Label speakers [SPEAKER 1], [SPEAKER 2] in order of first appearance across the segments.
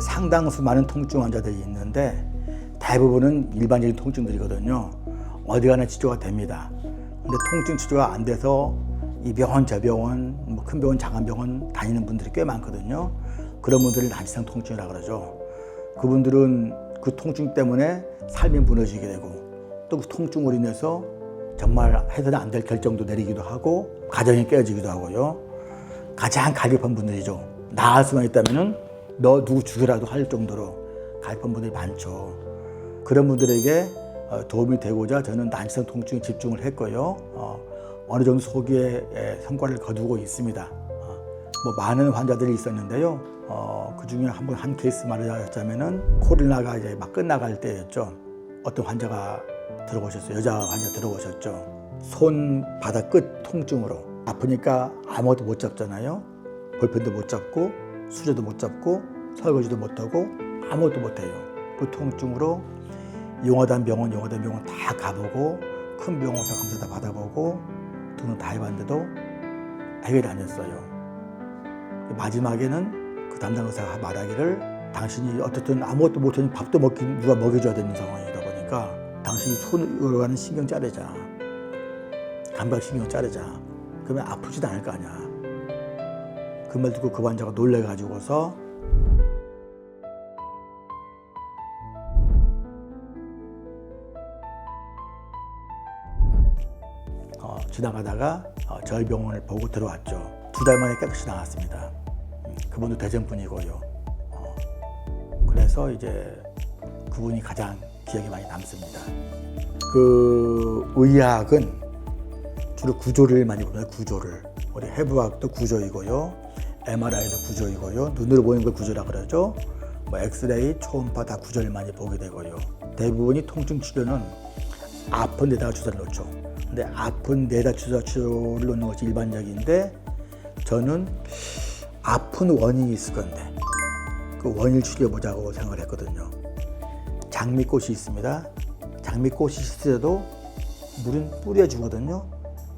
[SPEAKER 1] 상당수 많은 통증 환자들이 있는데 대부분은 일반적인 통증들이거든요. 어디 가나 치료가 됩니다. 근데 통증 치료가 안 돼서 이 병원 저 병원 뭐 큰 병원 작은 병원 다니는 분들이 꽤 많거든요. 그런 분들을 난치성 통증이라 그러죠. 그분들은 그 통증 때문에 삶이 무너지게 되고 또 그 통증으로 인해서 정말 해서는 안 될 결정도 내리기도 하고 가정이 깨어지기도 하고요. 가장 갈급한 분들이죠. 나을 수만 있다면은 너 누구 죽이라도 할 정도로 갈급한 분들이 많죠. 그런 분들에게 어, 도움이 되고자 저는 난치성 통증에 집중을 했고요. 어, 어느 정도 소기의 에, 성과를 거두고 있습니다. 어, 뭐 많은 환자들이 있었는데요. 어, 그 중에 한번한 케이스 말하자면은 코로나가 이제 막 끝나갈 때였죠. 어떤 환자가 들어오셨어요. 여자 환자 들어오셨죠. 손 바닥 끝 통증으로 아프니까 아무것도 못 잡잖아요. 볼펜도 못 잡고 수저도 못 잡고 설거지도 못 하고 아무것도 못 해요. 그 통증으로 용화단 병원, 용화단 병원 다 가보고 큰 병원에서 검사 다 받아보고 등등 다 해봤는데도 해결이 안 됐어요. 마지막에는 그 담당 의사가 말하기를 당신이 어쨌든 아무것도 못하니 밥도 먹기 누가 먹여줘야 되는 상황이다 보니까 당신이 손으로 가는 신경 자르자 감각 신경 자르자 그러면 아프지도 않을 거 아니야 그 말 듣고 그 환자가 놀래가지고서 어, 지나가다가 어, 저희 병원을 보고 들어왔죠. 두 달 만에 깨끗이 나왔습니다. 음, 그분도 대전 분이고요. 어, 그래서 이제 그분이 가장 기억에 많이 남습니다. 그 의학은 주로 구조를 많이 보면 구조를 우리 해부학도 구조이고요, MRI도 구조이고요, 눈으로 보이는 걸 구조라 그러죠. 뭐 엑스레이, 초음파 다 구조를 많이 보게 되고요. 대부분이 통증 치료는 아픈 데다가 주사를 놓죠. 근데 아픈 데다 주사 치료를 놓는 것이 일반적인데 저는 아픈 원인이 있을 건데 그 원인을 추려보자고 생각을 했거든요. 장미꽃이 있습니다. 장미꽃이 시들어도 물은 뿌려주거든요.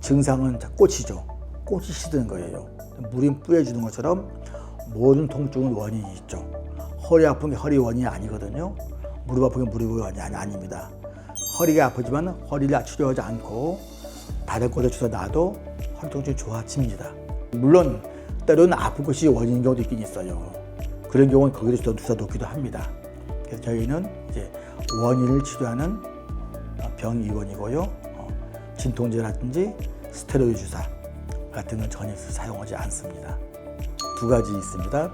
[SPEAKER 1] 증상은 자, 꽃이죠. 꽃이 시드는 거예요. 물은 뿌려주는 것처럼 모든 통증은 원인이 있죠. 허리 아픈 게 허리 원인이 아니거든요. 무릎 아픈 게 무릎 원인이 아니, 아닙니다. 허리가 아프지만 허리를 치료하지 않고 다른 곳에 주사 놔도 허리 통증이 좋아집니다. 물론 때로는 아픈 것이 원인인 경우도 있긴 있어요. 그런 경우는 주사- 주사 놓기도 합니다. 그래서 저희는 이제 원인을 치료하는 병의원이고요. 어, 진통제라든지 스테로이드 주사 같은 건 전혀 사용하지 않습니다. 두 가지 있습니다.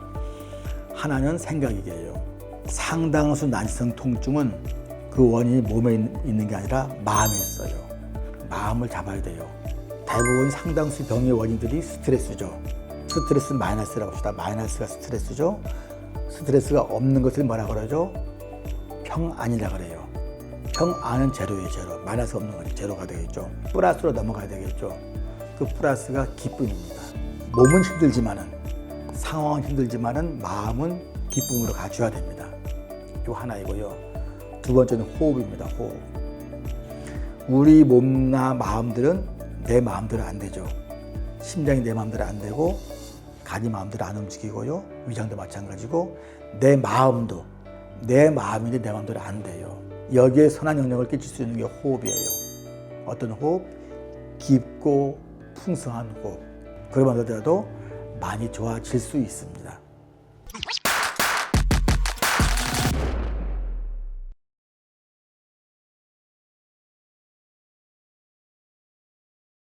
[SPEAKER 1] 하나는 생각이에요. 상당수 난치성 통증은 그 원인이 몸에 있- 있는 게 아니라 마음에 있어요. 마음을 잡아야 돼요. 대부분 상당수 병의 원인들이 스트레스죠. 스트레스 마이너스라고 합시다. 마이너스가 스트레스죠. 스트레스가 없는 것을 뭐라 그러죠? 평안이라 그래요. 평안은 제로예요, 제로. 마이너스 없는 거지, 제로가 되겠죠. 플러스로 넘어가야 되겠죠. 그 플러스가 기쁨입니다. 몸은 힘들지만은, 상황은 힘들지만은, 마음은 기쁨으로 가져야 됩니다. 요 하나이고요. 두 번째는 호흡입니다, 호흡. 우리 몸이나 마음들은 내 마음대로 안 되죠. 심장이 내 마음대로 안 되고, 간이 마음대로 안 움직이고요. 위장도 마찬가지고, 내 마음도 내 마음인데 내 마음대로 안 돼요. 여기에 선한 영향을 끼칠 수 있는 게 호흡이에요. 어떤 호흡? 깊고 풍성한 호흡. 그러면 하더라도 많이 좋아질 수 있습니다.